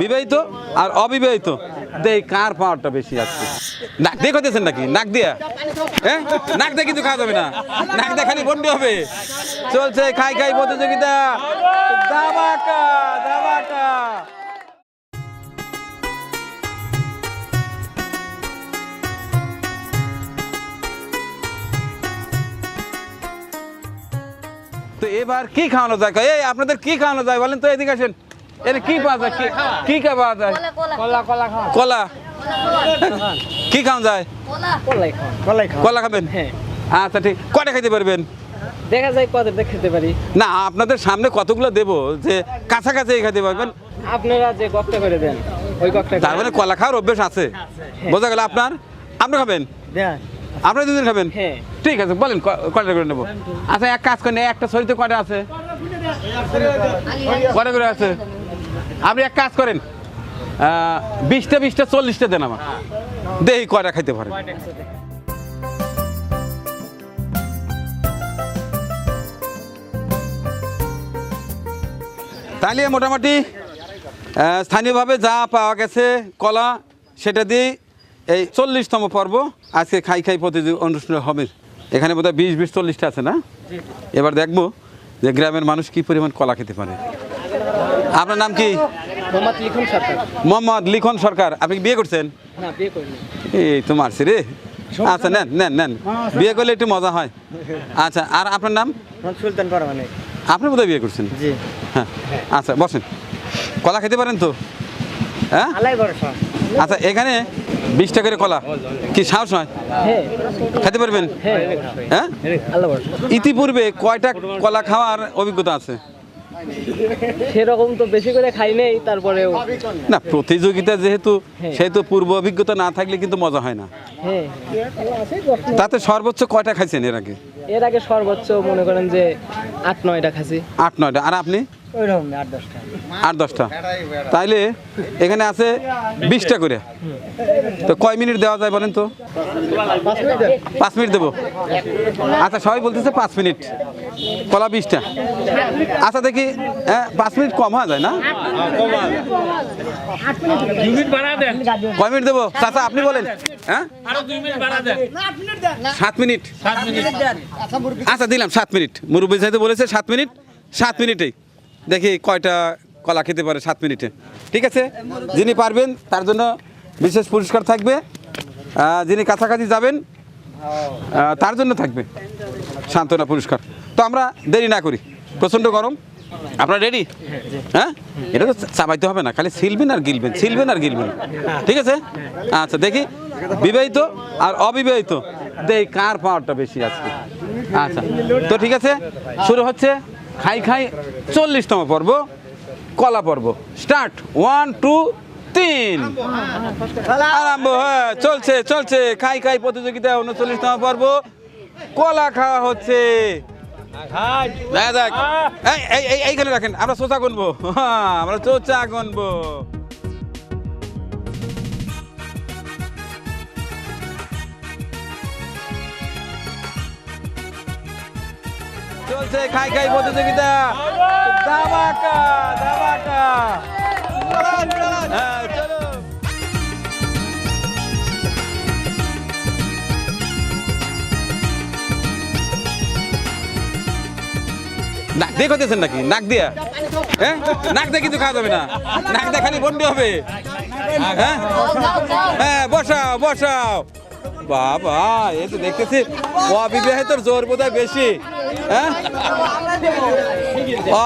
বিবাহিত আর অবিবাহিত। দেই কার পাওয়ারটা বেশি আছে? নাক দিয়ে করতেছেন নাকি? নাক দিয়া? হ্যাঁ? নাক দিয়ে কিন্তু খাওয়া যাবে না। নাক দিয়ে খালি বন্ডি হবে। চলছে খাই খাই প্রতিযোগিতা। দাবাকা দাবাকা তো এবার কি খাওয়ানো যায়? এই আপনাদের কি খাওয়ানো যায় বলেন তো, এদিকে আসেন। এর কি পাওয়া যায় কি কি পাওয়া যায় কলা কলা। খাওয়া। কলা? কি খাওয়া যায়? কলা। খাবেন? হ্যাঁ। আচ্ছা ঠিক। কটা খাইতে পারবেন? দেখা যায় কতটা খেতে পারি। না আপনাদের সামনে কতগুলো দেবো যে কাছাকাছি খাইতে পারবেন? আপনারা যে গপ্তা করে দেন ওই গপ্তা তার মানে কলা খাওয়ার অভ্যেস আছে। বোঝা গেল আপনার? আপনি খাবেন? দেন। আপনারা দুদিন খাবেন? হ্যাঁ। ঠিক আছে বলেন ক- কয়টা করে নেব? আচ্ছা এক কাজ করেন একটা শরীরে কয়টা আছে? কয়টা করে আছে? আপনি এক কাজ করেন বিশটা বিশটা চল্লিশটা দেন আমার দেখি কয়টা খাইতে পারেন। তাহলে মোটামুটি স্থানীয়ভাবে যা পাওয়া গেছে কলা সেটা দিয়ে এই চল্লিশতম পর্ব আজকে খাই খাই প্রতিযোগী অনুষ্ঠান হবে। এখানে বোধহয় বিশ বিশ চল্লিশটা আছে না? এবার দেখব যে গ্রামের মানুষ কি পরিমাণ কলা খেতে পারে। আপনার নাম কি? মোহাম্মদ লিখুন সরকার। মোহাম্মদ লিখন সরকার। আপনি কি বিয়ে করছেন? না বিয়ে করিনি। এই তো মারছি রে। আচ্ছা নেন নেন নেন। বিয়ে করলে একটু মজা হয়। আচ্ছা আর আপনার নাম? সুলতান পারমানে আপনি বোধহয় বিয়ে করছেন? জি। হ্যাঁ। আচ্ছা বসেন। কলা খেতে পারেন তো? হ্যাঁ? আচ্ছা এখানে বিশ টাকার কলা। কি সাহস হয়? হ্যাঁ। খেতে পারবেন? হ্যাঁ। হ্যাঁ? ইতিপূর্বে কয়টা কলা খাওয়ার অভিজ্ঞতা আছে? সেরকম তো বেশি করে খাই নেই তারপরেও। না প্রতিযোগিতা যেহেতু সেহেতু পূর্ব অভিজ্ঞতা না থাকলে কিন্তু মজা হয় না। হ্যাঁ। তাতে সর্বোচ্চ কয়টা খাইছেন এর আগে? এর আগে সর্বোচ্চ মনে করেন যে আট নয়টা খাসি আট নয়টা। আর আপনি? আট দশটা। তাইলে এখানে আছে বিশটা করে। তো কয় মিনিট দেওয়া যায় বলেন তো? পাঁচ মিনিট দেবো। আচ্ছা সবাই বলতেছে পাঁচ মিনিট। কলা বিশটা। আচ্ছা দেখি হ্যাঁ পাঁচ মিনিট কম হওয়া যায় না? কয় মিনিট দেবো? চাচা আপনি বলেন। হ্যাঁ সাত মিনিট। আচ্ছা দিলাম সাত মিনিট। মুরব্বী সাহেব বলেছে সাত মিনিট সাত মিনিটেই। দেখি কয়টা কলা খেতে পারে সাত মিনিটে। ঠিক আছে? যিনি পারবেন তার জন্য বিশেষ পুরস্কার থাকবে। যিনি কাছাকাছি যাবেন তার জন্য থাকবে। সান্ত্বনা পুরস্কার। তো আমরা দেরি না করি। প্রচণ্ড গরম। আপনারা রেডি হ্যাঁ? এটা তো চাবাইতে হবে না, খালি সিলবেন আর গিলবেন সিলবেন আর গিলবেন। ঠিক আছে? আচ্ছা দেখি। বিবাহিত আর অবিবাহিত। দেই কার পাওয়ারটা বেশি আজকে? আচ্ছা তো ঠিক আছে। শুরু হচ্ছে খাই খাই চল্লিশতম পর্ব, কলা পর্ব। স্টার্ট ওয়ান টু তিন। আরম্ভ হ্যাঁ চলছে চলছে। খাই খাই প্রতিযোগিতা, উনচল্লিশতম পর্ব। কলা খাওয়া হচ্ছে। দেখা যাক এই, এই, এই, এইখানে রাখেন আমরা চোচা গুনবো। হ্যাঁ, আমরা চোচা গুনবো। চলছে খাই খাই প্রতিযোগিতা। দাবাকা দাবাকা নাক দিয়ে নাকি? নাক দিয়া? হ্যাঁ? নাক দিয়ে কিন্তু খাওয়া যাবে না। নাক দিয়ে খালি বন্ডি হবে। হ্যাঁ? হ্যাঁ বসাও বসাও। বাবা, এই তো দেখতেছি। অবিবাহিতর জোর বোধ বেশি। হ্যাঁ?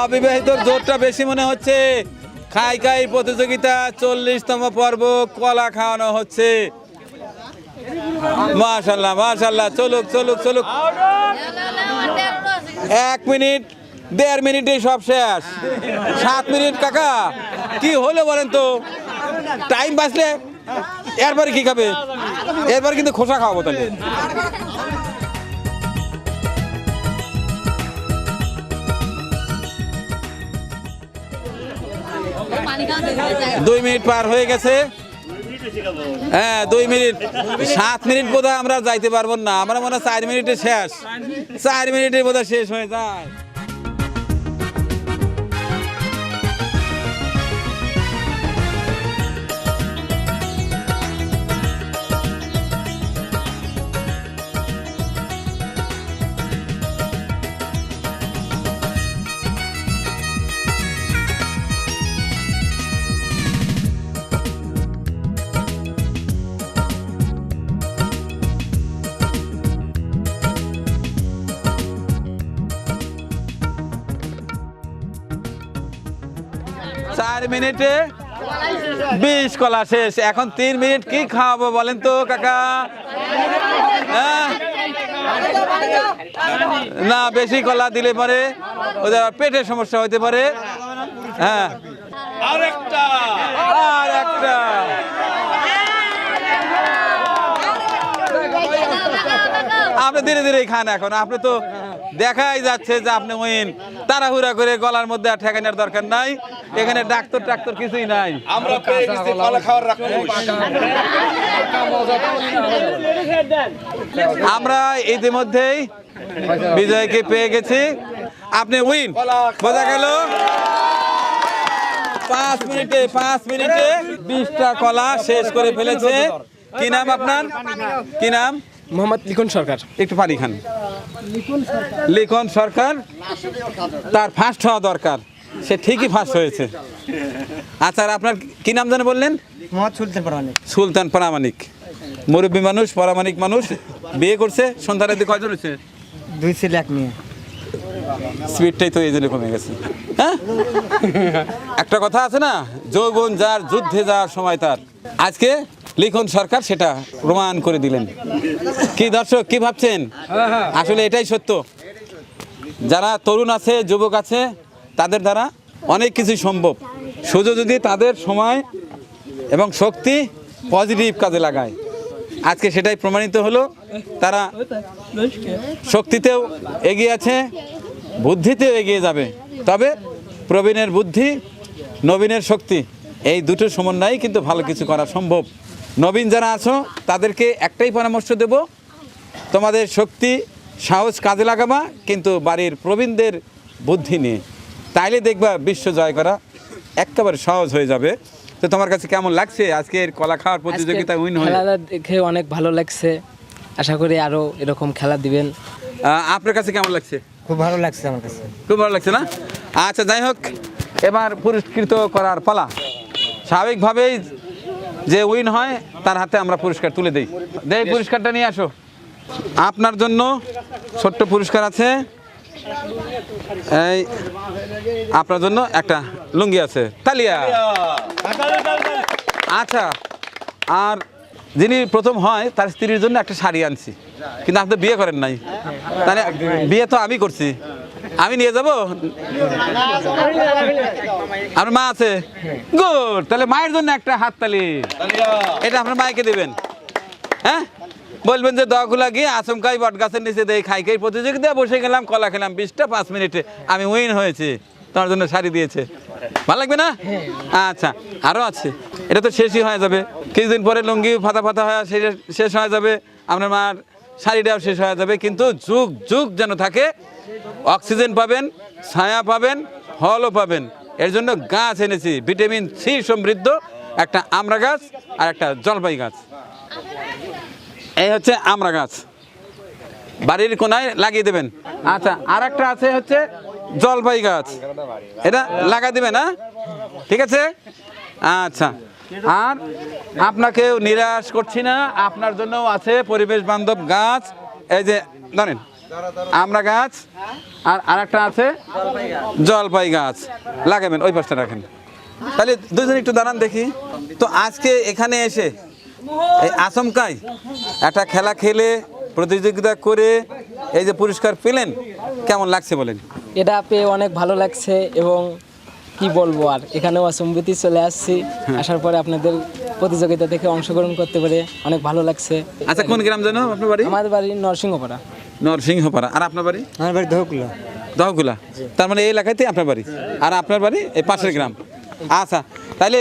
অবিবাহিতর জোরটা বেশি মনে হচ্ছে। খাই খাই প্রতিযোগিতা, চল্লিশতম পর্ব, কলা খাওয়ানো হচ্ছে। মাশাল্লাহ মাশাল্লাহ। চলুক চলুক চলুক। এক মিনিট। দেড় মিনিটেই সব শেষ। সাত মিনিট কাকা, কি হলো বলেন তো? টাইম বাঁচলে এরপরে কি খাবে? এরপরে কিন্তু খোসা খাওয়াবো তাহলে। দুই মিনিট পার হয়ে গেছে। হ্যাঁ দুই মিনিট। সাত মিনিট বোধ আমরা যাইতে পারব না। আমরা মনে হয় চার মিনিটে শেষ। চার মিনিটে বোধ শেষ হয়ে যায়। মিনিটে বিশ কলা শেষ। এখন তিন মিনিট কি খাওয়াবো বলেন তো কাকা? হ্যাঁ? না বেশি কলা দিলে পরে ওদের পেটের সমস্যা হতে পারে। হ্যাঁ। আর একটা আপনি ধীরে ধীরে খান এখন। আপনি তো দেখাই যাচ্ছে যে আপনি ওইন তাড়াহুড়া করে গলার মধ্যে আর ঠেকানোর দরকার নাই। এখানে ডাক্তার টাক্তর কিছুই নাই। আমরা পেয়ে গেছি কলা খাওয়ার আমরা ইতিমধ্যেই বিজয়কে পেয়ে গেছি। আপনি উইন বোঝা গেল? পাঁচ মিনিটে পাঁচ মিনিটে বিশটা কলা শেষ করে ফেলেছে। কি নাম আপনার? কি নাম? মোহাম্মদ লিখন সরকার। একটু পানি খান। লিখন সরকার তার ফার্স্ট হওয়া দরকার। সে ঠিকই ফার্স্ট হয়েছে। আচ্ছা আর আপনার কি নাম জানে বললেন? সুলতান পরামানিক মুরব্বী মানুষ পরামানিক মানুষ। বিয়ে করছে সন্ধ্যা রাতে কয়জন হয়েছে? দুই ছেলে এক মেয়ে। স্পিডটাই তো এই জন্য কমে গেছে। হ্যাঁ? একটা কথা আছে না যৌবন যার যুদ্ধে যাওয়ার সময় তার। আজকে লিখন সরকার সেটা প্রমাণ করে দিলেন। কি দর্শক, কি ভাবছেন? আসলে এটাই সত্য। যারা তরুণ আছে, যুবক আছে, তাদের দ্বারা অনেক কিছু সম্ভব। শুধু যদি তাদের সময় এবং শক্তি পজিটিভ কাজে লাগায়। আজকে সেটাই প্রমাণিত হলো। তারা শক্তিতেও এগিয়ে আছে, বুদ্ধিতেও এগিয়ে যাবে। তবে প্রবীণের বুদ্ধি, নবীনের শক্তি, এই দুটো সমন্বয়ে কিন্তু ভালো কিছু করা সম্ভব। নবীন যারা আছো তাদেরকে একটাই পরামর্শ দেব। তোমাদের শক্তি সাহস কাজে লাগাবা কিন্তু বাড়ির প্রবীণদের বুদ্ধি নিয়ে। তাইলে দেখবা বিশ্ব জয় করা একেবারে সহজ হয়ে যাবে। তো তোমার কাছে কেমন লাগছে? আজকের কলা খাওয়ার প্রতিযোগিতা উইন হয়ে দেখে অনেক ভালো লাগছে। আশা করি আরও এরকম খেলা দিবেন। আপনার কাছে কেমন লাগছে? খুব ভালো লাগছে আমার কাছে। খুব ভালো লাগছে না? আচ্ছা যাই হোক এবার পুরস্কৃত করার পালা। স্বাভাবিকভাবেই যে উইন হয়, তার হাতে আমরা পুরস্কার তুলে দিই। দেই, পুরস্কারটা নিয়ে আসো। আপনার জন্য ছোট্ট পুরস্কার আছে। এই, আপনার জন্য একটা লুঙ্গি আছে। তালিয়া। আচ্ছা আর যিনি প্রথম হয়, তার স্ত্রীর জন্য একটা শাড়ি আনছি। কিন্তু আপনি বিয়ে করেন নাই। তাহলে বিয়ে তো আমি করছি। আমি নিয়ে যাব? আপনার মা আছে? গুড তাহলে মায়ের জন্য একটা হাততালি। এটা আপনার মাইকে দেবেন। হ্যাঁ? বলবেন যে দগুলা গিয়ে আচমকাই বট গাছের নিচে দিয়ে খাই খাই প্রতিযোগিতা বসে গেলাম কলা খেলাম বিশটা পাঁচ মিনিটে আমি উইন হয়েছি। তোমার জন্য শাড়ি দিয়েছে। ভালো লাগবে না? আচ্ছা আরও আছে। এটা তো শেষই হয়ে যাবে। কিছুদিন পরে লুঙ্গি ফাতা ফাতা হয়ে শেষ হয়ে যাবে। আপনার মার শাড়িটাও শেষ হয়ে যাবে, কিন্তু যুগ যুগ যেন থাকে, অক্সিজেন পাবেন, ছায়া পাবেন ফলও পাবেন। এর জন্য গাছ এনেছি, ভিটামিন সি সমৃদ্ধ, একটা আমড়া গাছ আর একটা জলপাই গাছ। এই হচ্ছে আমড়া গাছ। বাড়ির কোনায় লাগিয়ে দেবেন। আচ্ছা আর একটা আছে হচ্ছে জলপাই গাছ। এটা লাগাই দেবে না ঠিক আছে? আচ্ছা। আর আপনাকেও নিরাশ করছি না, আপনার জন্যও আছে পরিবেশ বান্ধব গাছ। এই যে ধরেন আমরা গাছ, আর আরেকটা আছে জলপাই গাছ। লাগাবেন, ওই পাশটা রাখেন। তাহলে দুজন একটু দাঁড়ান দেখি। তো আজকে এখানে এসে, এই আচমকাই একটা খেলা খেলে, প্রতিযোগিতা করে, এই যে পুরস্কার পেলেন, কেমন লাগছে বলেন? এটা পেয়ে অনেক ভালো লাগছে এবং কি বলব আর? এখানেও অসম্মতি চলে আসছি। আসার পরে আপনাদের প্রতিযোগিতা থেকে অংশগ্রহণ করতে পেরে অনেক ভালো লাগছে। আচ্ছা কোন গ্রাম জানো আপনার বাড়ি? আমাদের বাড়ি নরসিংহপাড়া। নরসিংহপাড়া। আর আপনার বাড়ি? আমার বাড়ি ধোকলো দহগুলা তার মানে এই এলাকাতে আপনার বাড়ি? আর আপনার বাড়ি এই পাশের গ্রাম? আচ্ছা তাহলে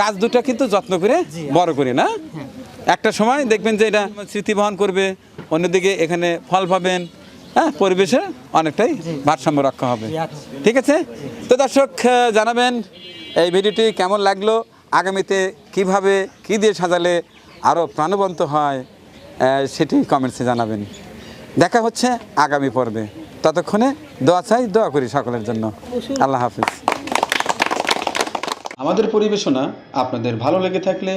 গাছ দুটো কিন্তু যত্ন করে বড় করে না? একটা সময় দেখবেন যে এটা স্মৃতি বহন করবে অন্যদিকে এখানে ফল পাবেন হ্যাঁ পরিবেশে অনেকটাই ভারসাম্য রক্ষা হবে। ঠিক আছে? তো দর্শক জানাবেন এই ভিডিওটি কেমন লাগল? আগামীতে কীভাবে কি দিয়ে সাজালে আরও প্রাণবন্ত হয় সেটি কমেন্টসে জানাবেন। দেখা হচ্ছে আগামী পর্বে। ততক্ষণে দোয়া চাই দোয়া করি সকলের জন্য। আল্লাহ হাফিজ। আমাদের পরিবেশনা আপনাদের ভালো লেগে থাকলে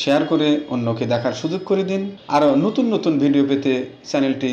শেয়ার করে অন্যকে দেখার সুযোগ করে দিন। আরও নতুন নতুন ভিডিও পেতে চ্যানেলটি